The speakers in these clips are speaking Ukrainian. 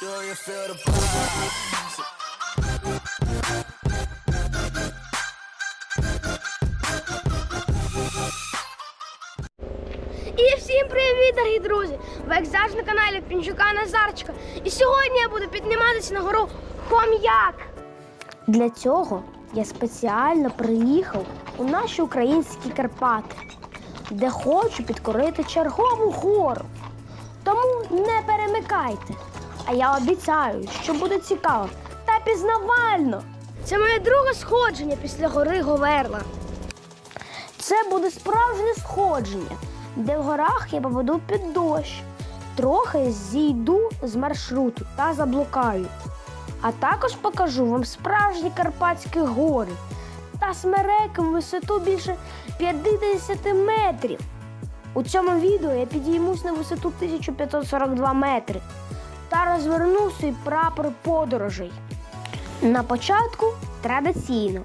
Do you feel the? І всім привіт, дорогі друзі! Ви як завжди на каналі Пінчука Назарчика. І сьогодні я буду підніматися на гору Хом'як. Для цього я спеціально приїхав у наші українські Карпати, де хочу підкорити чергову гору. Тому не перемикайте. А я обіцяю, що буде цікаво та пізнавально. Це моє друге сходження після гори Говерла. Це буде справжнє сходження, де в горах я попаду під дощ, трохи зійду з маршруту та заблукаю. А також покажу вам справжні Карпатські гори та смереки в висоту більше 50 метрів. У цьому відео я підіймусь на висоту 1542 метри та розверну свій прапор подорожей. На початку традиційно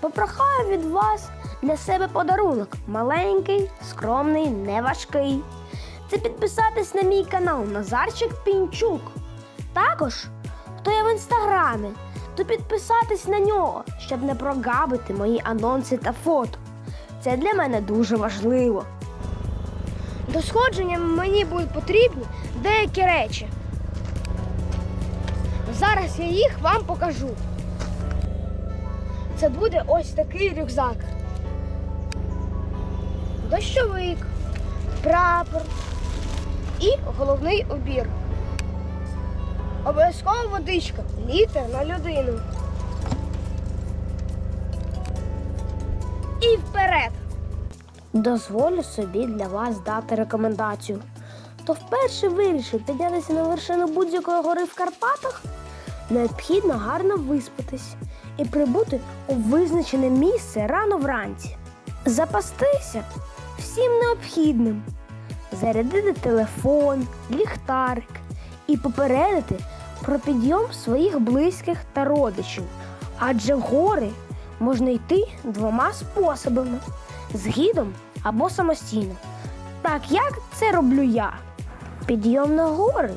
попрохаю від вас для себе подарунок. Маленький, скромний, неважкий. Це підписатись на мій канал Назарчик Пінчук. Також, хто є в інстаграмі, то підписатись на нього, щоб не прогабити мої анонси та фото. Це для мене дуже важливо. До сходження мені будуть потрібні деякі речі. Зараз я їх вам покажу. Це буде ось такий рюкзак. Дощовик, прапор і головний убір. Обов'язково водичка, літр на людину. І вперед. Дозволю собі для вас дати рекомендацію. То вперше вирішив піднятися на вершину будь-якої гори в Карпатах, необхідно гарно виспатись і прибути у визначене місце рано вранці. Запастися всім необхідним, зарядити телефон, ліхтарик і попередити про підйом своїх близьких та родичів. Адже в гори можна йти двома способами з гідом або самостійно. Так як це роблю я? Підйом на гори,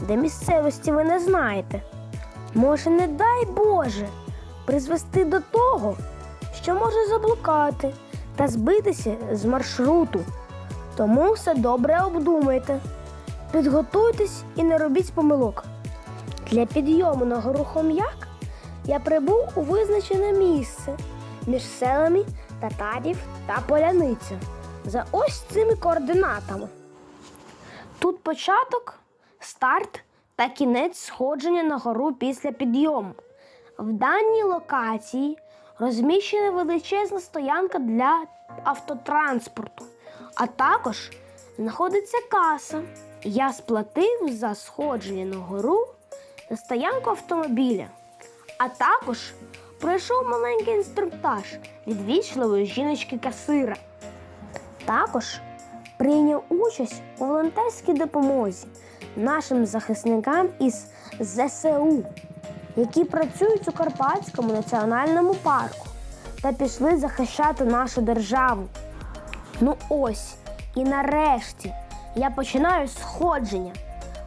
де місцевості ви не знаєте, може, не дай Боже, призвести до того, що може заблукати та збитися з маршруту. Тому все добре обдумайте. Підготуйтесь і не робіть помилок. Для підйому на гору Хом'як я прибув у визначене місце між селами Татарів та Поляниця за ось цими координатами. Тут початок, старт та кінець сходження на гору після підйому. В даній локації розміщена величезна стоянка для автотранспорту, а також знаходиться каса. Я сплатив за сходження на гору на стоянку автомобіля, а також пройшов маленький інструктаж від вічливої жіночки касира. Також прийняв участь у волонтерській допомозі нашим захисникам із ЗСУ, які працюють у Карпатському національному парку та пішли захищати нашу державу. Ну ось, і нарешті я починаю сходження.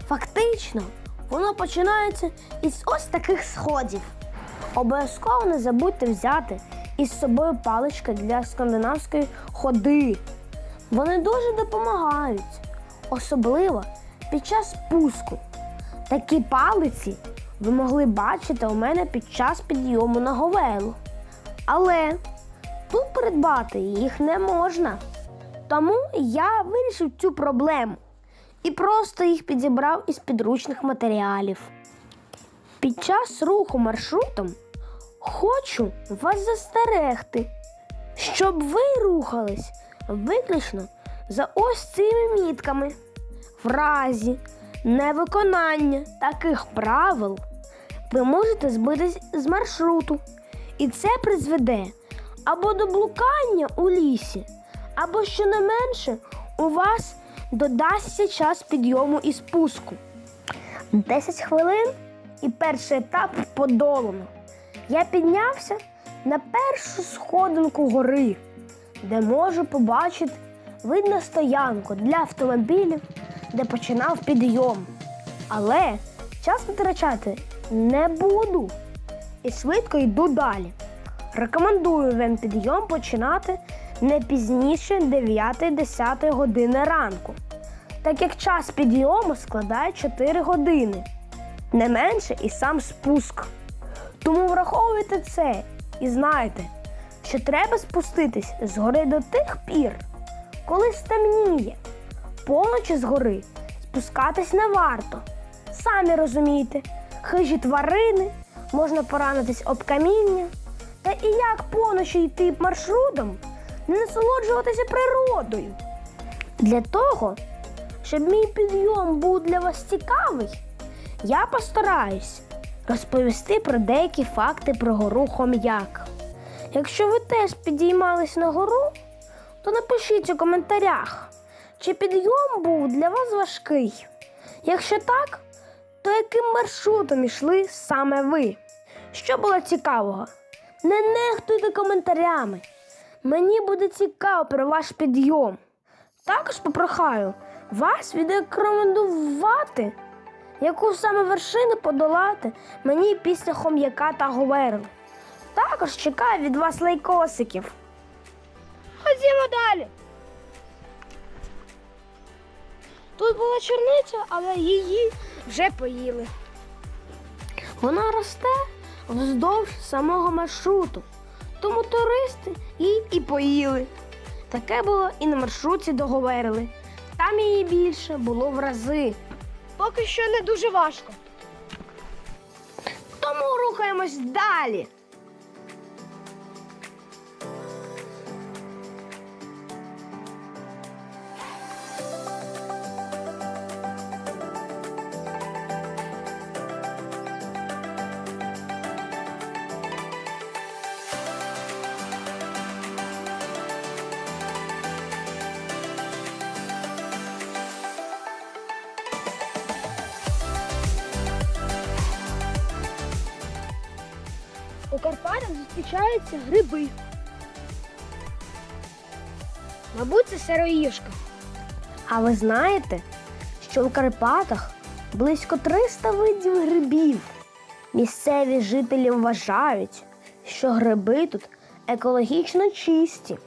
Фактично, воно починається із ось таких сходів. Обов'язково не забудьте взяти із собою палички для скандинавської ходи. Вони дуже допомагають, особливо під час спуску. Такі палиці ви могли бачити у мене під час підйому на говелу. Але тут придбати їх не можна. Тому я вирішив цю проблему і просто їх підібрав із підручних матеріалів. Під час руху маршрутом хочу вас застерегти, щоб ви рухались виключно за ось цими мітками. В разі невиконання таких правил ви можете збитись з маршруту, і це призведе або до блукання у лісі, або щонайменше у вас додасться час підйому і спуску. 10 хвилин і перший етап подолано. Я піднявся на першу сходинку гори, де можу побачити видно стоянку для автомобілів, де починав підйом. Але Час витрачати не буду і швидко йду далі. Рекомендую вам підйом починати не пізніше 9-10 години ранку, так як час підйому складає 4 години, не менше і сам спуск. Тому враховуйте це і знайте, що треба спуститись з гори до тих пір, коли стемніє. Поночі з гори спускатись не варто. Самі розумієте, хижі тварини, можна поранитись об каміння. Та і як поночі йти маршрутом, не насолоджуватися природою. Для того, щоб мій підйом був для вас цікавий, я постараюсь розповісти про деякі факти про гору Хом'як. Якщо ви теж підіймались на гору, то напишіть у коментарях, чи підйом був для вас важкий. Якщо так, то яким маршрутом йшли саме ви? Що було цікавого? Не нехтуйте коментарями. Мені буде цікаво про ваш підйом. Також попрохаю вас відрекомендувати, яку саме вершину подолати мені після хом'яка та говерли. Також чекаю від вас лайкосиків. Ходімо далі. Тут була черниця, але її вже поїли. Вона росте вздовж самого маршруту, тому туристи її і поїли. Таке було і на маршруті до Говерли. Там її більше було в рази. Поки що не дуже важко. Тому рухаємось далі. Карпатах зустрічаються гриби. Мабуть, це сироїжка. А ви знаєте, що у Карпатах близько 300 видів грибів. Місцеві жителі вважають, що гриби тут екологічно чисті.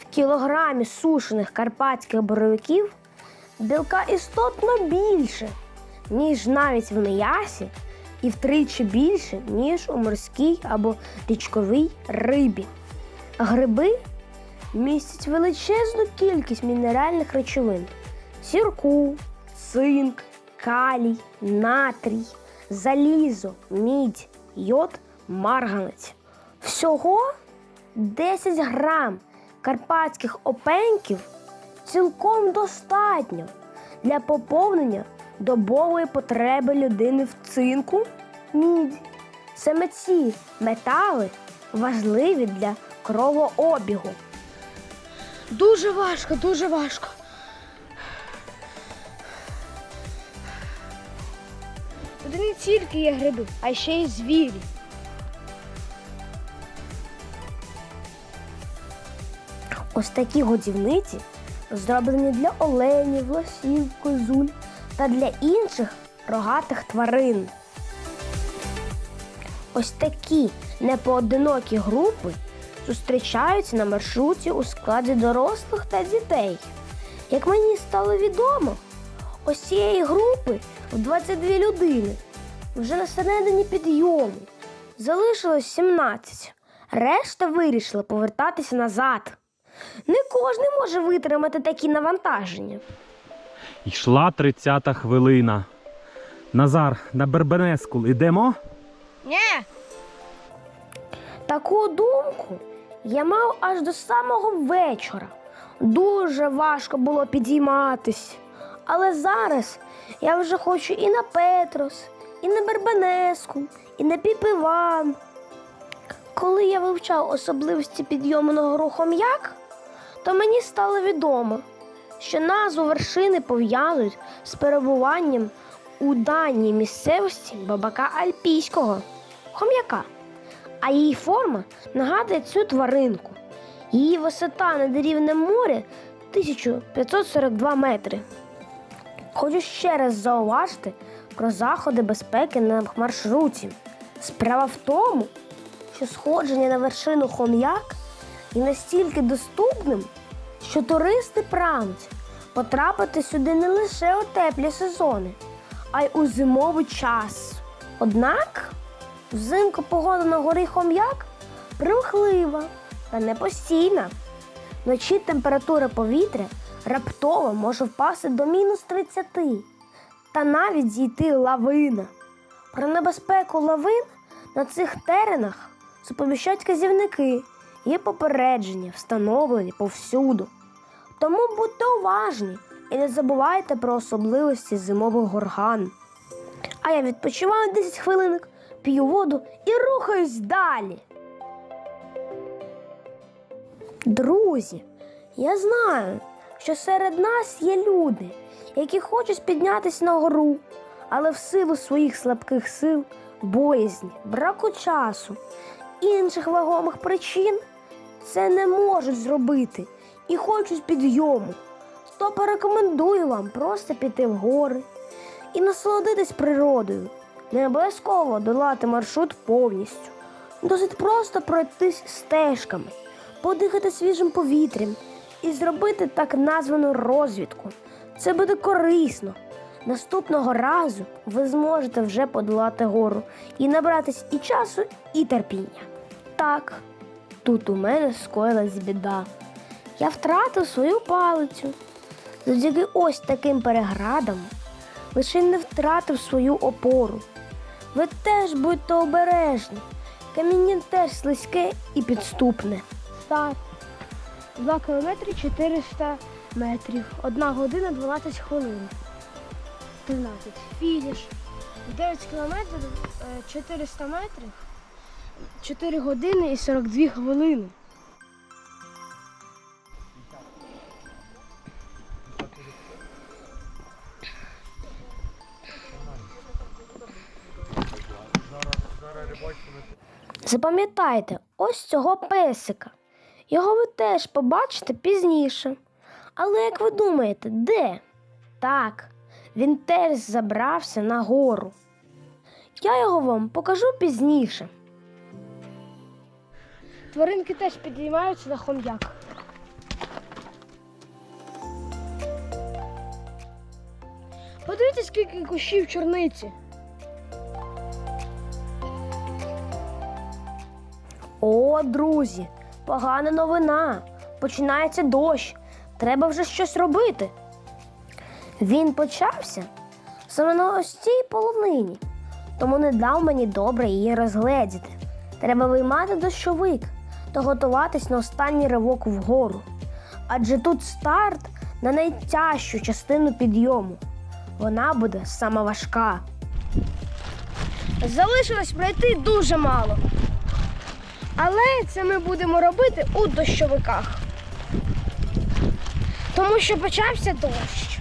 В кілограмі сушених карпатських боровиків білка істотно більше, ніж навіть в м'ясі, і втричі більше, ніж у морській або річковій рибі. Гриби містять величезну кількість мінеральних речовин: сірку, цинк, калій, натрій, залізо, мідь, йод, марганець. Всього 10 грам карпатських опеньків цілком достатньо для поповнення добової потреби людини в цинку, міді. Саме ці метали важливі для кровообігу. Дуже важко, дуже важко. Тут не тільки є гриби, а ще й звірі. Ось такі годівниці зроблені для оленів, лосів, козуль та для інших рогатих тварин. Ось такі непоодинокі групи зустрічаються на маршруті у складі дорослих та дітей. Як мені стало відомо, ось цієї групи в 22 людини вже на середині підйому залишилось 17. Решта вирішила повертатися назад. Не кожен може витримати такі навантаження. Йшла 30-та хвилина. Назар, на Бербенескул ідемо? Ні. Таку думку я мав аж до самого вечора. Дуже важко було підійматись. Але зараз я вже хочу і на Петрос, і на Бербенеску, і на Піпіван. Коли я вивчав особливості підйому на гору Хом'як, то мені стало відомо, що назву вершини пов'язують з перебуванням у даній місцевості бабака Альпійського хом'яка, а її форма нагадує цю тваринку. Її висота над рівнем моря 1542 метри. Хочу ще раз зауважити про заходи безпеки на маршруті. Справа в тому, що сходження на вершину хом'як є настільки доступним, що туристи прагнуть потрапити сюди не лише у теплі сезони, а й у зимовий час. Однак взимку погода на горі хом'як примхлива та не постійна. Вночі температура повітря раптово може впасти до мінус 30 та навіть зійти лавина. Про небезпеку лавин на цих теренах сповіщають казівники і попередження, встановлені повсюду. Тому будьте уважні і не забувайте про особливості зимових горган. А я відпочиваю 10 хвилинок, п'ю воду і рухаюсь далі. Друзі, я знаю, що серед нас є люди, які хочуть піднятися на гору, але в силу своїх слабких сил, боязні, браку часу, інших вагомих причин це не можуть зробити і хочуть підйому. То порекомендую вам просто піти в гори і насолодитись природою. Не обов'язково долати маршрут повністю. Досить просто пройтись стежками, подихати свіжим повітрям і зробити так названу розвідку. Це буде корисно. Наступного разу ви зможете вже подолати гору і набратись і часу, і терпіння. Так, тут у мене скоїлась біда. Я втратив свою палицю. Завдяки ось таким переградам лише не втратив свою опору. Ви теж будьте обережні. Каміння теж слизьке і підступне. Старт. 2 кілометри 400 метрів. 1 година 12 хвилин. 13. Фініш. 9 кілометрів е, 400 метрів. 4 години і 42 хвилини. Запам'ятайте ось цього песика. Його ви теж побачите пізніше. Але як ви думаєте, де? Так, він теж забрався на гору. Я його вам покажу пізніше. Тваринки теж підіймаються на хом'як. Подивіться, скільки кущів чорниці. О, друзі, погана новина. Починається дощ. Треба вже щось робити. Він почався саме на ось цій половині, тому не дав мені добре її розгледіти. Треба виймати дощовик та готуватись на останній ривок вгору. Адже тут старт на найтяжчу частину підйому. Вона буде сама важка. Залишилось пройти дуже мало. Але це ми будемо робити у дощовиках. Тому що почався дощ.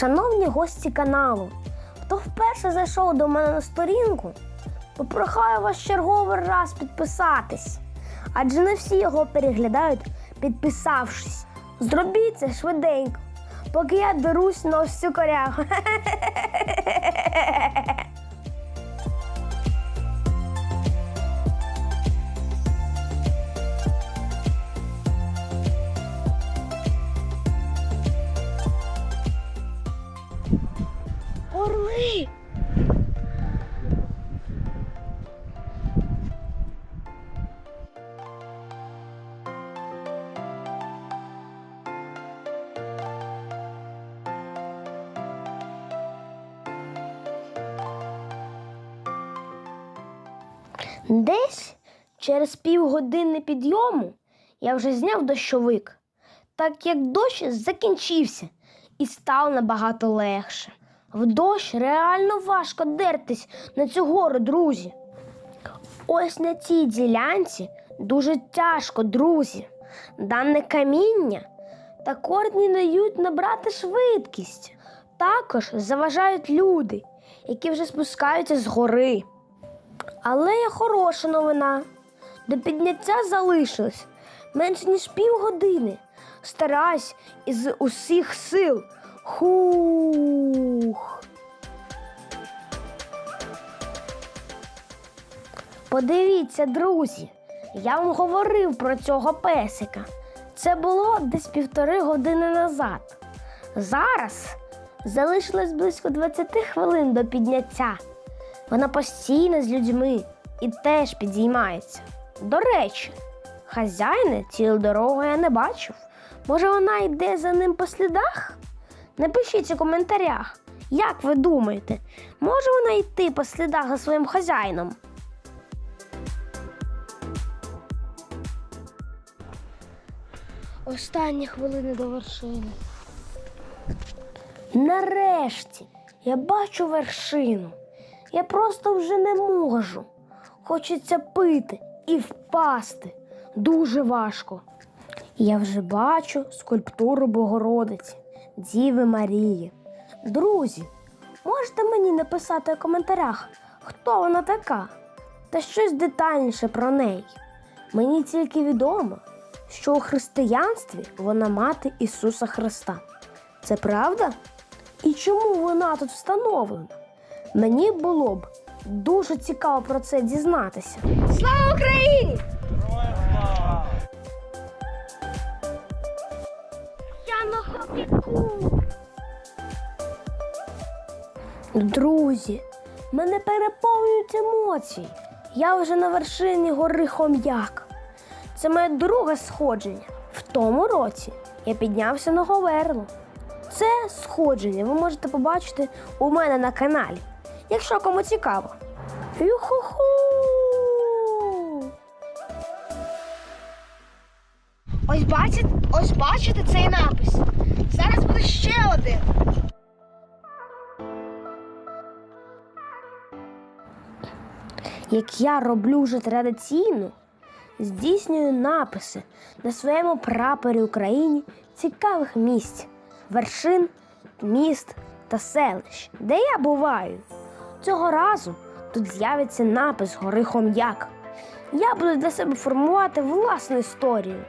Шановні гості каналу, хто вперше зайшов до мене на сторінку, попрохаю вас черговий раз підписатись, адже не всі його переглядають, підписавшись. Зробіть це швиденько. поки я дерусь на ось цю корягу. через півгодини підйому я вже зняв дощовик, так як дощ закінчився і став набагато легше. В дощ реально важко дертись на цю гору, друзі. Ось на цій ділянці дуже тяжко, друзі. Дане каміння та корні дають набрати швидкість. Також заважають люди, які вже спускаються з гори. Але є хороша новина. До підняття залишилось менше ніж півгодини. Стараюсь із усіх сил. Хух. Подивіться, друзі, я вам говорив про цього песика. Це було десь півтори години назад. Зараз залишилось близько 20 хвилин до підняття. Вона постійно з людьми і теж підіймається. До речі, хазяїна цілу дорогу я не бачив. Може, вона йде за ним по слідах? Напишіть у коментарях, як ви думаєте, може вона йти по слідах за своїм хазяїном? Останні хвилини до вершини. Нарешті я бачу вершину. Я просто вже не можу. Хочеться пити і впасти. Дуже важко. Я вже бачу скульптуру Богородиці, Діви Марії. Друзі, можете мені написати у коментарях, хто вона така, та щось детальніше про неї. Мені тільки відомо, що у християнстві вона мати Ісуса Христа. Це правда? І чому вона тут встановлена? Мені було б дуже цікаво про це дізнатися. Слава Україні! Я на хопіку. Друзі, мене переповнюють емоції. Я вже на вершині гори Хом'як. Це моє друге сходження. В тому році я піднявся на Говерло. Це сходження ви можете побачити у мене на каналі, якщо кому цікаво. Юху-ху! Ось бачите, ось бачите цей напис. Зараз буде ще один. Як я роблю вже традиційно, здійснюю написи на своєму прапорі України цікавих місць, вершин, міст та селищ, де я буваю. Цього разу тут з'явиться напис гори Хом'як. Я буду для себе формувати власну історію.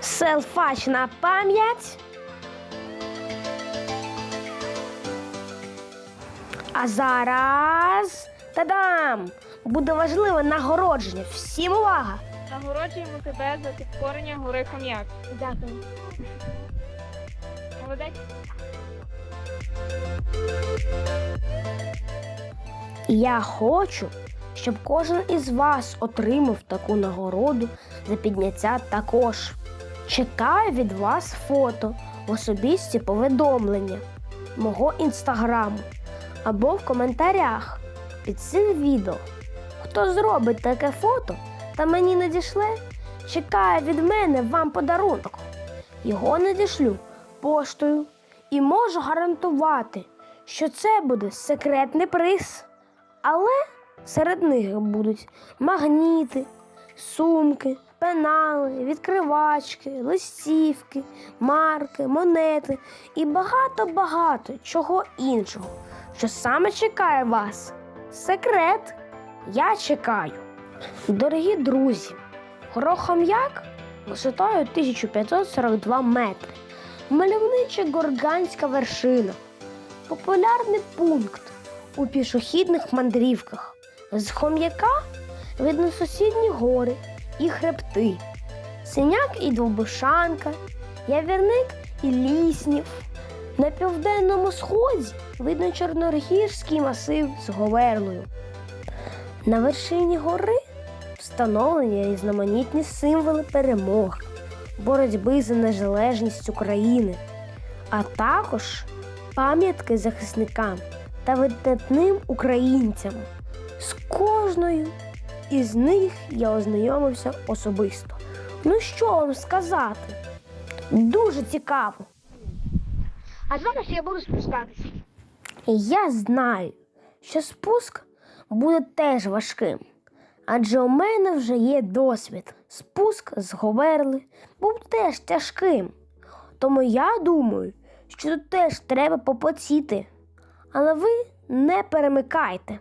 Селфач на пам'ять. А зараз та-дам! Буде важливе нагородження. Всім увага! Нагороджуємо тебе за підкорення гори Хом'як. Дякую. Молодець. Я хочу, щоб кожен із вас отримав таку нагороду за підняття також. Чекаю від вас фото в особисті повідомлення мого інстаграму або в коментарях під цим відео. Хто зробить таке фото та мені надішле, чекає від мене вам подарунок. Його надішлю поштою і можу гарантувати, що це буде секретний приз. Але серед них будуть магніти, сумки, пенали, відкривачки, листівки, марки, монети і багато-багато чого іншого, що саме чекає вас. Секрет. Я чекаю. Дорогі друзі, горохом'як висотою 1542 метри. Мальовнича горганська вершина. Популярний пункт у пішохідних мандрівках. З хом'яка видно сусідні гори і хребти. Синяк і Довбишанка, Явірник і Ліснів. На південному сході видно Чорногірський масив з Говерлою. На вершині гори встановлені різноманітні символи перемог, боротьби за незалежність України, а також пам'ятки захисникам та видатним українцям. З кожною із них я ознайомився особисто. Ну що вам сказати? Дуже цікаво. А зараз я буду спускатися. Я знаю, що спуск буде теж важким. Адже у мене вже є досвід. Спуск з Говерли був теж тяжким. Тому я думаю, що тут теж треба попотіти. Але ви не перемикайте.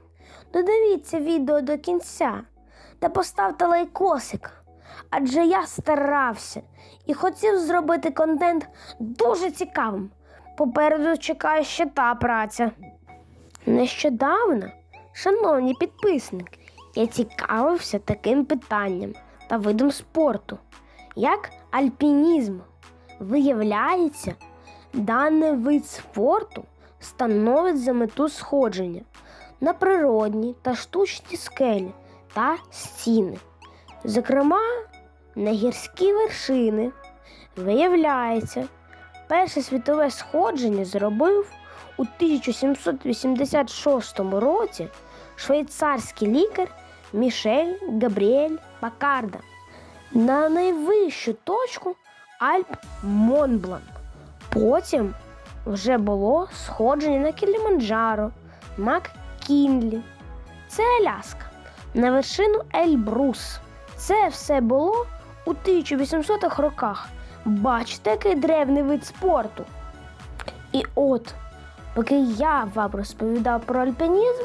Додивіться відео до кінця та поставте лайкосик. Адже я старався і хотів зробити контент дуже цікавим. Попереду чекає ще та праця. Нещодавно, шановні підписники, я цікавився таким питанням та видом спорту, як альпінізм. Виявляється, даний вид спорту становить за мету сходження на природні та штучні скелі та стіни, зокрема на гірські вершини. Виявляється, перше світове сходження зробив у 1786 році швейцарський лікар Мішель Габріель Пакарда на найвищу точку Альп Монблан. Потім вже було сходження на Кіліманджаро, Маккінлі. Це Аляска, на вершину Ельбрус. Це все було у 1800-х роках. Бачите, який древний вид спорту. І от, поки я вам розповідав про альпінізм,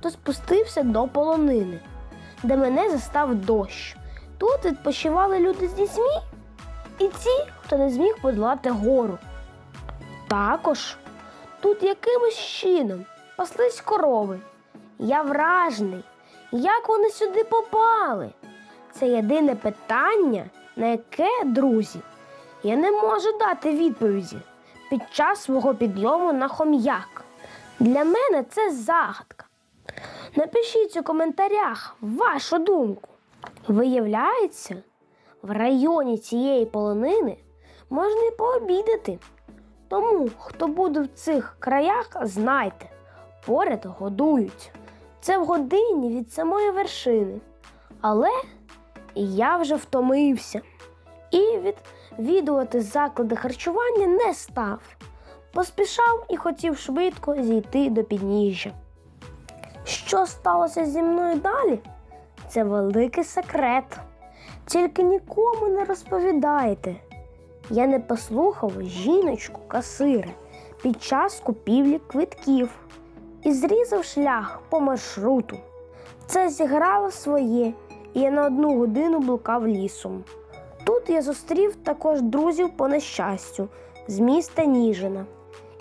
то спустився до полонини, де мене застав дощ. Тут відпочивали люди з дітьми і ті, хто не зміг подолати гору. Також тут якимось чином паслись корови. Я вражений, як вони сюди попали. Це єдине питання, на яке, друзі, я не можу дати відповіді під час свого підйому на хом'як. Для мене це загадка. Напишіть у коментарях вашу думку. Виявляється, в районі цієї полонини можна і пообідати. Тому, хто буде в цих краях, знайте, поряд годують. Це в годині від самої вершини. Але я вже втомився і відвідувати заклади харчування не став. Поспішав і хотів швидко зійти до підніжжя. Що сталося зі мною далі? Це великий секрет. Тільки нікому не розповідайте. Я не послухав жіночку касира під час купівлі квитків і зрізав шлях по маршруту. Це зіграло своє, і я на одну годину блукав лісом. Тут я зустрів також друзів по нещастю з міста Ніжина,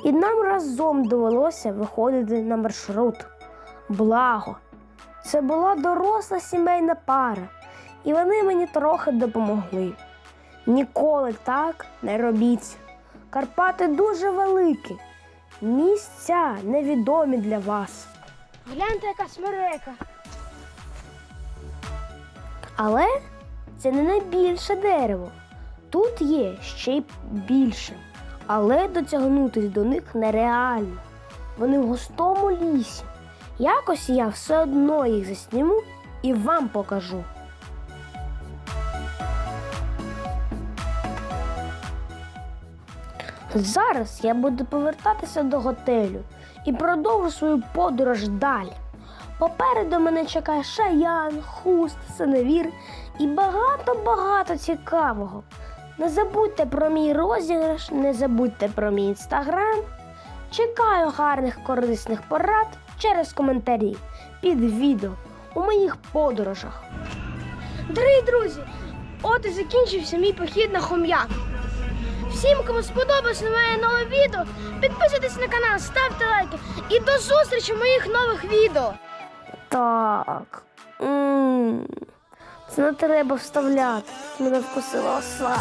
і нам разом довелося виходити на маршрут. Благо, це була доросла сімейна пара, і вони мені трохи допомогли. Ніколи так не робіть. Карпати дуже великі, місця невідомі для вас. Гляньте, яка смерека. Але це не найбільше дерево. Тут є ще й більше, але дотягнутися до них нереально. Вони в густому лісі. Якось я все одно їх засніму і вам покажу. Зараз я буду повертатися до готелю і продовжу свою подорож далі. Попереду мене чекає шаян, хуст, синевір і багато-багато цікавого. Не забудьте про мій розіграш, не забудьте про мій інстаграм. Чекаю гарних корисних порад через коментарі під відео у моїх подорожах. Дорогі друзі, от і закінчився мій похід на хом'як. Всім, кому сподобалось моє нове відео, підписуйтесь на канал, ставте лайки і до зустрічі в моїх нових відео. Так. м Це не треба вставляти. Мене вкусила оса.